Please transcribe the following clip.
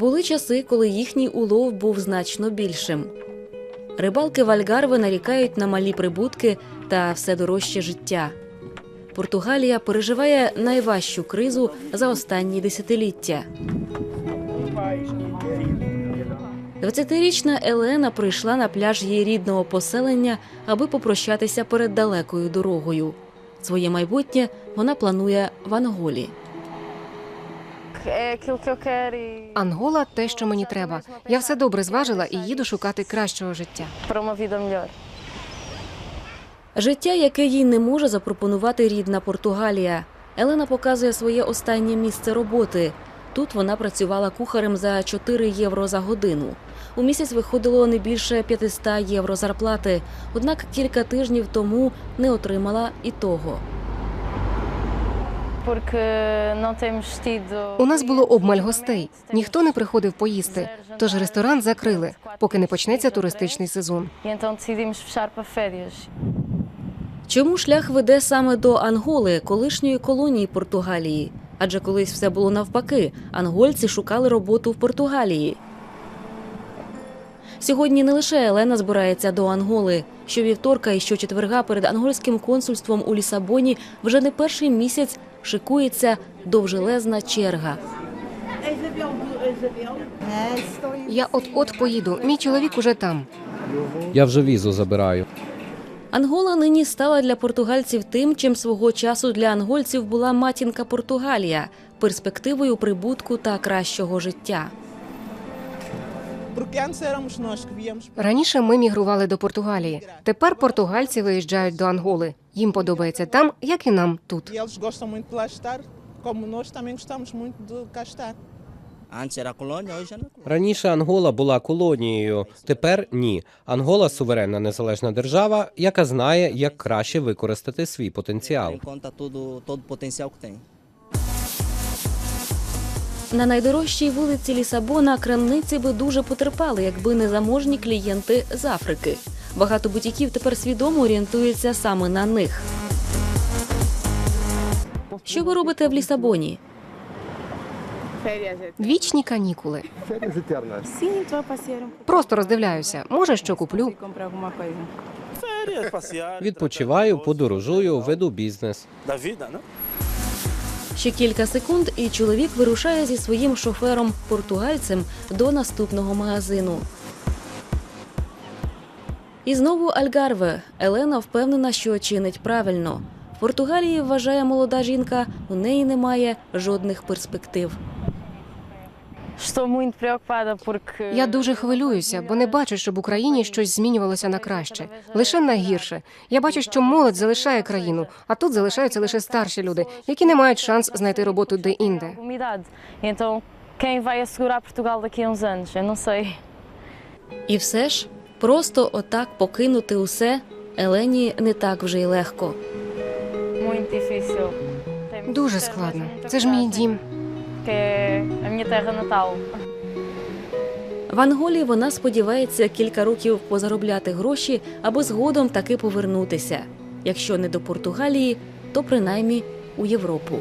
Були часи, коли їхній улов був значно більшим. Рибалки в Альгарве нарікають на малі прибутки та все дорожче життя. Португалія переживає найважчу кризу за останні десятиліття. 20-річна Елена прийшла на пляж її рідного поселення, аби попрощатися перед далекою дорогою. Своє майбутнє вона планує в Анголі. Ангола те, що мені треба. Я все добре зважила і їду шукати кращого життя. Життя, яке їй не може запропонувати рідна Португалія. Елена показує своє останнє місце роботи. Тут вона працювала кухарем за 4 євро за годину. У місяць виходило не більше 500 євро зарплати. Однак кілька тижнів тому не отримала і того. У нас було обмаль гостей. Ніхто не приходив поїсти. Тож ресторан закрили, поки не почнеться туристичний сезон. Чому шлях веде саме до Анголи, колишньої колонії Португалії? Адже колись все було навпаки. Ангольці шукали роботу в Португалії. Сьогодні не лише Елена збирається до Анголи. Щовівторка і щочетверга перед ангольським консульством у Лісабоні вже не перший місяць шикується довжелезна черга. Я от-от поїду. Мій чоловік уже там. Я вже візу забираю. Ангола нині стала для португальців тим, чим свого часу для ангольців була матінка Португалія перспективою прибутку та кращого життя. Раніше ми мігрували до Португалії. Тепер португальці виїжджають до Анголи. Їм подобається там, як і нам тут. Раніше Ангола була колонією, тепер ні. Ангола суверенна незалежна держава, яка знає, як краще використати свій потенціал. На найдорожчій вулиці Лісабона крамниці би дуже потерпали, якби не заможні клієнти з Африки. Багато бутіків тепер свідомо орієнтуються саме на них. Що ви робите в Лісабоні? Вічні канікули. Просто роздивляюся. Може, що куплю. Відпочиваю, подорожую, веду бізнес. Ще кілька секунд, і чоловік вирушає зі своїм шофером португальцем до наступного магазину. І знову Альгарве. Елена впевнена, що чинить правильно. В Португалії вважає молода жінка, у неї немає жодних перспектив. Я дуже хвилююся, бо не бачу, щоб в Україні щось змінювалося на краще. Лише на гірше. Я бачу, що молодь залишає країну, а тут залишаються лише старші люди, які не мають шанс знайти роботу де-інде. І все ж, просто отак покинути усе Елені не так вже й легко. Дуже складно. Це ж мій дім. Que é a minha terra natal. В Анголі вона сподівається кілька років позаробляти гроші, аби згодом таки повернутися. Якщо не до Португалії, то принаймні у Європу.